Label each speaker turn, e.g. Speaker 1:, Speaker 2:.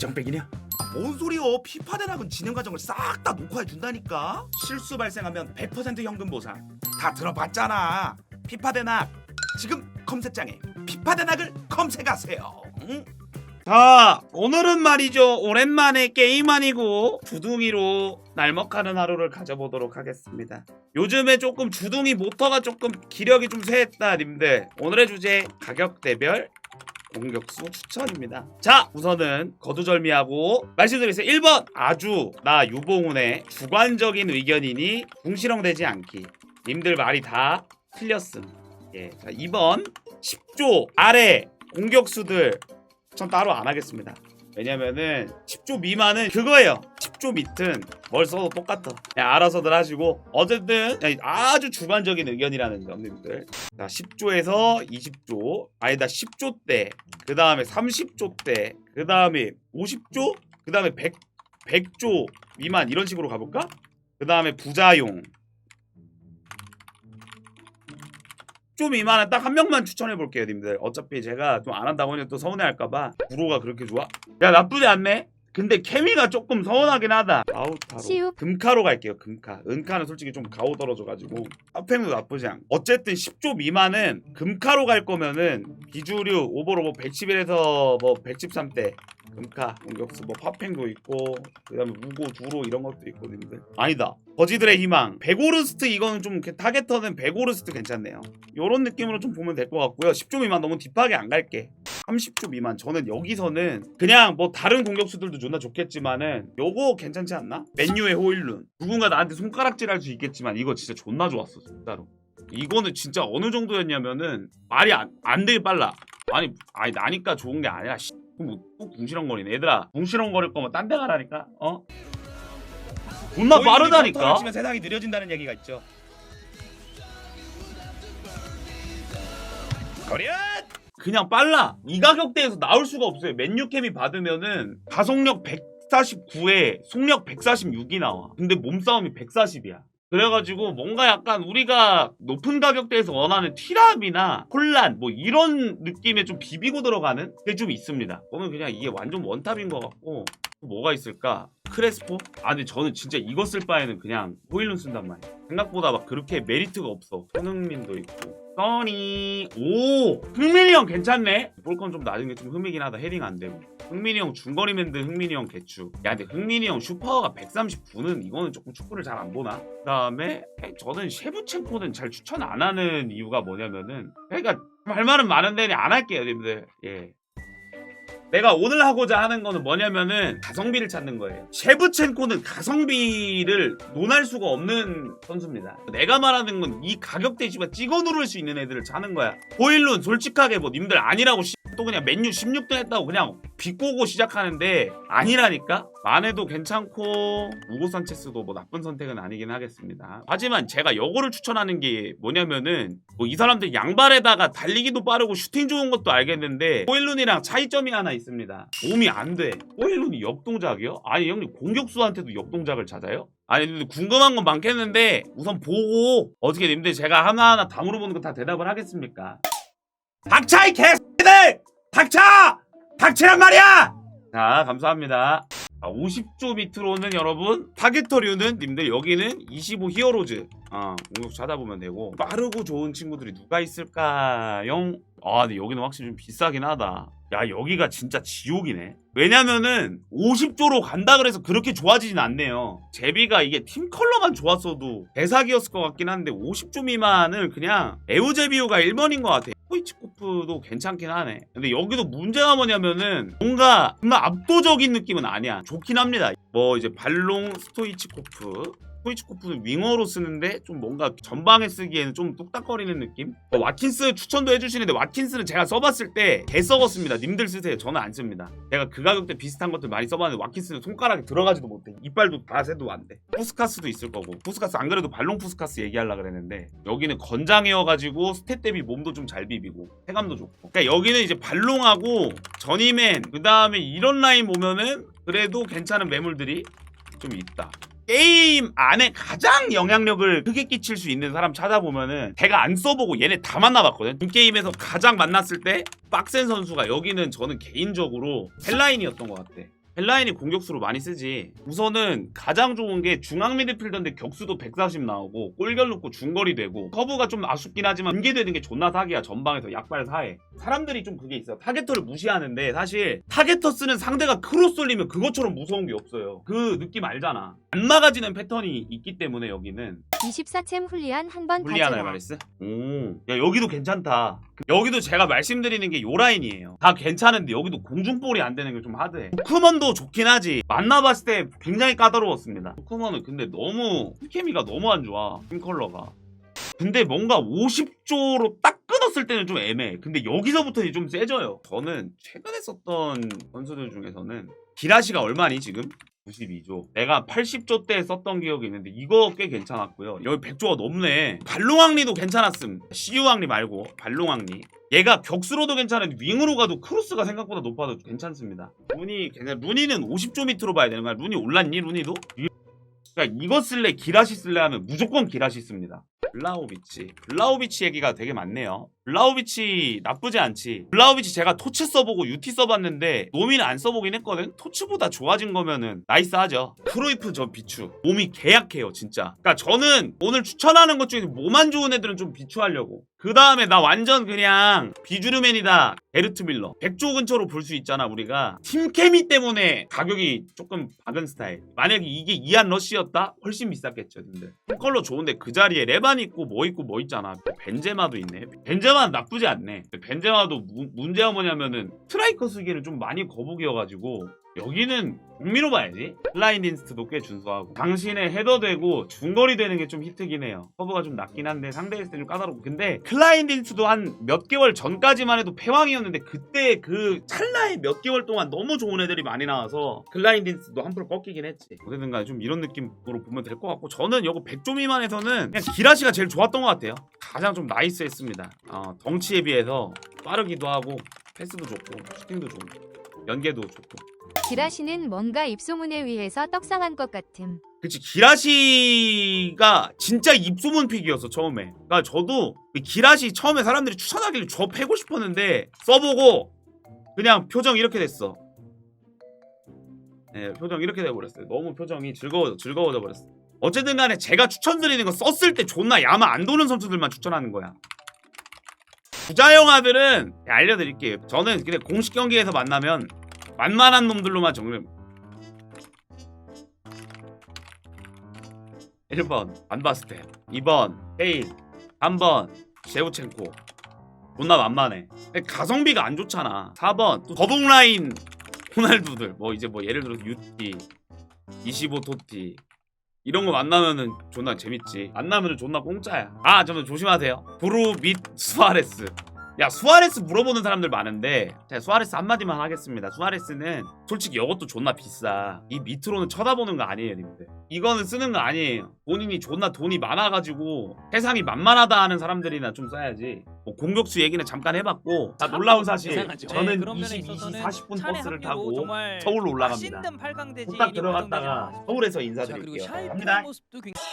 Speaker 1: 뒷장빼기냐? 뭔 소리요? 피파 대낙은 진행 과정을 싹 다 녹화해 준다니까. 실수 발생하면 100% 현금 보상. 다 들어봤잖아. 피파 대낙. 지금 검색창에 피파 대낙을 검색하세요. 응?
Speaker 2: 자, 오늘은 말이죠. 오랜만에 게임 아니고 주둥이로 날먹하는 하루를 가져보도록 하겠습니다. 요즘에 조금 주둥이 모터가 조금 기력이 좀 쇠했다, 님들. 오늘의 주제 가격대별 공격수 추천입니다. 자, 우선은 거두절미하고 말씀드리겠습니다. 1번 아주 나 유봉훈의 주관적인 의견이니 궁시렁되지 않기. 님들 말이 다 틀렸음. 예. 자, 2번 10조 아래 공격수들 전 따로 안 하겠습니다. 왜냐면은 10조 미만은 그거예요. 10조 밑은 뭘 써도 똑같아. 그냥 알아서들 하시고 어쨌든 아주 주관적인 의견이라는 점 님들. 자 10조에서 20조 아니다 10조 대. 그 다음에 30조 대. 그 다음에 50조. 그 다음에 100 100조 미만 이런 식으로 가볼까? 그 다음에 부자용. 좀 미만은 딱한 명만 추천해 볼게요, 님들. 어차피 제가 좀 안 한다고 하면 또 서운해할까봐 구로가 그렇게 좋아? 야 나쁘지 않네. 근데 케미가 조금 서운하긴 하다. 아우타로.
Speaker 3: 시우.
Speaker 2: 금카로 갈게요. 금카. 은카는 솔직히 좀 가오 떨어져가지고 핫팩도 나쁘지 않고. 어쨌든 10조 미만은 금카로 갈 거면은 비주류 오버로버 111에서 뭐 113대 금카 공격수 뭐 파팽도 있고 그다음에 무고 두로 이런 것도 님들 아니다. 거지들의 희망. 베고르스트 이거는 좀 타겟터는 베고르스트 괜찮네요. 요런 느낌으로 좀 보면 될 것 같고요. 10조 미만 너무 딥하게 안 갈게. 30조 미만. 저는 여기서는 그냥 뭐 다른 공격수들도 존나 좋겠지만은 요거 괜찮지 않나? 맨유의 호일룬. 누군가 나한테 손가락질 할 수 있겠지만 이거 진짜 존나 좋았어 진짜로. 이거는 진짜 어느 정도였냐면은 말이 안, 안 되게 빨라. 아니 아니 나니까 좋은 게 아니라 씨, 뭐, 또 궁시렁거리네 얘들아 궁시렁거릴 거면 딴 데 가라니까 어? 존나 빠르다니까
Speaker 1: 치면 세상이 느려진다는 얘기가 있죠. 거리앗!
Speaker 2: 그냥 빨라. 이 가격대에서 나올 수가 없어요. 맨유 캠이 받으면은 가속력 149에 속력 146이 나와. 근데 몸싸움이 140이야. 그래가지고 뭔가 약간 우리가 높은 가격대에서 원하는 티랍이나 혼란 뭐 이런 느낌에 좀 비비고 들어가는 게 좀 있습니다. 저는 그냥 이게 완전 원탑인 것 같고 또 뭐가 있을까? 크레스포? 아 근데 저는 진짜 이거 쓸 바에는 그냥 호일룬 쓴단 말이야. 생각보다 막 그렇게 메리트가 없어. 손흥민도 있고. 써니? 오 흥민이 형 괜찮네. 볼건 좀 낮은 게 좀 흠이긴 하다. 헤딩 안 되고. 흥민이 형 중거리 맨드 흥민이 형 개추 야 근데 흥민이 형 슈퍼가 139는 이거는 조금 축구를 잘 안 보나? 그 다음에 저는 셰브첸코는 잘 추천 안 하는 이유가 뭐냐면은 그러니까 할 말은 많은데 안 할게요 님들. 예 내가 오늘 하고자 하는 거는 뭐냐면은 가성비를 찾는 거예요. 셰브첸코는 가성비를 논할 수가 없는 선수입니다. 내가 말하는 건 이 가격대지만 찍어 누를 수 있는 애들을 찾는 거야. 보일룬 솔직하게 뭐 님들 아니라고 씨, 또 그냥 맨유 16등 했다고 그냥 비꼬고 시작하는데 아니라니까? 마네도 괜찮고 우고 산체스도 뭐 나쁜 선택은 아니긴 하겠습니다. 하지만 제가 요거를 추천하는 게 뭐냐면은 뭐 이 사람들 양발에다가 달리기도 빠르고 슈팅 좋은 것도 알겠는데 호일룬이랑 차이점이 하나 있습니다. 몸이 안 돼. 호일룬이 역동작이요? 아니 형님 공격수한테도 역동작을 찾아요? 아니 근데 궁금한 건 많겠는데 우선 보고 어떻게 님들 제가 하나하나 다 물어보는 거 다 대답을 하겠습니까? 닥차 이 개새들! 닥차! 닥치란 말이야! 자 감사합니다. 아, 50조 밑으로는 여러분 타겟터류는 님들 여기는 25 히어로즈 어, 공격 찾아보면 되고 빠르고 좋은 친구들이 누가 있을까요? 아 근데 여기는 확실히 좀 비싸긴 하다 야 여기가 진짜 지옥이네 왜냐면은 50조로 간다 그래서 그렇게 좋아지진 않네요 제비가 이게 팀 컬러만 좋았어도 대사기였을 것 같긴 한데 50조 미만을 그냥 에우제비오가 1번인 것 같아 포이치코프도 괜찮긴 하네. 근데 여기도 문제가 뭐냐면은 뭔가 정말 압도적인 느낌은 아니야. 좋긴 합니다. 뭐 이제 발롱 스토이치코프. 스 토이치코프는 윙어로 쓰는데 좀 뭔가 전방에 쓰기에는 좀 뚝딱거리는 느낌? 어, 와킨스 추천도 해주시는데 와킨스는 제가 써봤을 때개 썩었습니다. 님들 쓰세요. 저는 안 씁니다. 제가 그 가격대 비슷한 것들 많이 써봤는데 와킨스는 손가락에 들어가지도 못해. 이빨도 다 새도 안돼. 푸스카스도 있을 거고. 푸스카스 안 그래도 발롱 푸스카스 얘기하려고 그랬는데 여기는 건장이어가지고 스탯 대비 몸도 좀 잘 비비고 체감도 좋고. 그러니까 여기는 이제 발롱하고 전이맨 그 다음에 이런 라인 보면은 그래도 괜찮은 매물들이 좀 있다 게임 안에 가장 영향력을 크게 끼칠 수 있는 사람 찾아보면은 제가 안 써보고 얘네 다 만나봤거든. 이 게임에서 가장 만났을 때 빡센 선수가 여기는 저는 개인적으로 헬라인이었던 것 같아. 헬라인이 공격수로 많이 쓰지. 우선은 가장 좋은 게 중앙 미드필더인데 격수도 140 나오고 골결 넣고 중거리 되고 커브가 좀 아쉽긴 하지만 연계되는 게 존나 사기야 전방에서 약발 사해. 사람들이 좀 그게 있어. 타겟터를 무시하는데 사실 타겟터 쓰는 상대가 크로스 올리면 그것처럼 무서운 게 없어요. 그 느낌 알잖아. 안 막아지는 패턴이 있기 때문에 여기는
Speaker 3: 24챔 훌리한 한번
Speaker 2: 훌리안
Speaker 3: 가져라.
Speaker 2: 알바레스? 오, 야 여기도 괜찮다. 그- 여기도 제가 말씀드리는 게 요 라인이에요. 다 괜찮은데 여기도 공중볼이 안 되는 게 좀 하드해. 쿠먼도 좋긴 하지. 만나봤을 때 굉장히 까다로웠습니다. 쿠먼은 근데 너무 케미가 너무 안 좋아. 팀 컬러가. 근데 뭔가 50조로 딱 끊었을 때는 좀 애매해. 근데 여기서부터 좀 세져요. 저는 최근에 썼던 선수들 중에서는 기라시가 얼마니 지금? 92조. 내가 80조 때 썼던 기억이 있는데 이거 꽤 괜찮았고요. 여기 100조가 넘네. 발롱왕리도 괜찮았음. CU왕리 말고 발롱왕리. 얘가 격수로도 괜찮은데 윙으로 가도 크로스가 생각보다 높아도 괜찮습니다. 루니 괜찮. 루니는 50조 밑으로 봐야 되는 거야. 루니 올랐니? 루니도? 그러니까 이거 쓸래 기라시 쓸래 하면 무조건 기라시 씁니다. 블라우비치. 블라우비치 얘기가 되게 많네요. 블라우비치 나쁘지 않지. 블라우비치 제가 토츠 써보고 유티 써봤는데 노미는 안 써보긴 했거든. 토츠보다 좋아진 거면은 나이스하죠. 크로이프 저 비추. 몸이 개약해요 진짜. 그러니까 저는 오늘 추천하는 것 중에서 몸안 좋은 애들은 좀 비추하려고. 그 다음에 나 완전 그냥 비주르맨이다. 베르트 밀러. 100조 근처로 볼 수 있잖아 우리가. 팀케미 때문에 가격이 조금 박은 스타일. 만약에 이게 이안 러시였다? 훨씬 비쌌겠죠 근데. 컬러 좋은데 그 자리에 레반 있고 뭐 있고 뭐 있잖아. 벤제마도 있네. 벤제마 는 나쁘지 않네. 벤제마도 무- 문제가 뭐냐면은 스트라이커 쓰기에는 좀 많이 거북이여가지고 여기는 국미로 봐야지. 플라인 딘스트도 꽤 준수하고 당신의 헤더 되고 중거리 되는 게 좀 히트긴 해요. 커브가 좀 낮긴 한데 상대했을 때 좀 까다롭고 근데 클라인 딘스도 한 몇 개월 전까지만 해도 패왕이었는데 그때 그 찰나에 몇 개월 동안 너무 좋은 애들이 많이 나와서 클라인 딘스도 한풀 꺾이긴 했지. 어쨌든 간에 좀 이런 느낌으로 보면 될 것 같고 저는 요거 100조 미만에서는 그냥 기라시가 제일 좋았던 것 같아요. 가장 좀 나이스했습니다. 어, 덩치에 비해서 빠르기도 하고 패스도 좋고 슈팅도 좋고 연계도 좋고.
Speaker 3: 기라시는 뭔가 입소문에 의해서 떡상한 것 같음.
Speaker 2: 그치 기라시가 진짜 입소문 픽이었어 처음에. 그러니까 저도 이 기라시 처음에 사람들이 추천하길래 저 패고 싶었는데 써보고 그냥 표정 이렇게 됐어. 네 표정 이렇게 돼버렸어요. 너무 표정이 즐거워, 즐거워져 버렸어 어쨌든 간에 제가 추천드리는 거 썼을 때 존나 야마 안 도는 선수들만 추천하는 거야. 부자 영화들은 알려드릴게요. 저는 근데 공식 경기에서 만나면 만만한 놈들로만 정리 1번 안바스테 2번 헤일 3번 셰우첸코. 존나 만만해. 가성비가 안 좋잖아. 4번 또 거북 라인 호날두들. 뭐 이제 뭐 예를 들어서 유티 25토티 이런 거 만나면은 존나 재밌지. 만나면은 존나 공짜야. 아 잠깐 조심하세요. 브루 및 수아레스 야 수아레스 물어보는 사람들 많은데 제가 수아레스 한마디만 하겠습니다. 수아레스는 솔직히 이것도 존나 비싸. 이 밑으로는 쳐다보는 거 아니에요 님들. 이거는 쓰는 거 아니에요. 본인이 존나 돈이 많아가지고 세상이 만만하다 하는 사람들이나 좀 써야지. 뭐 공격수 얘기는 잠깐 해봤고 자 놀라운 사실.
Speaker 4: 이상하죠. 네,
Speaker 2: 저는
Speaker 4: 면에
Speaker 2: 22시
Speaker 4: 있어서는
Speaker 2: 40분
Speaker 4: 차례
Speaker 2: 버스를 타고
Speaker 4: 정말
Speaker 2: 서울로 올라갑니다.
Speaker 4: 맛있는 8강대진이
Speaker 2: 뚝딱 들어갔다가 서울에서
Speaker 4: 자 그리고
Speaker 2: 인사드릴게요.
Speaker 4: 샤이프의
Speaker 2: 갑니다.
Speaker 4: 모습도 굉장히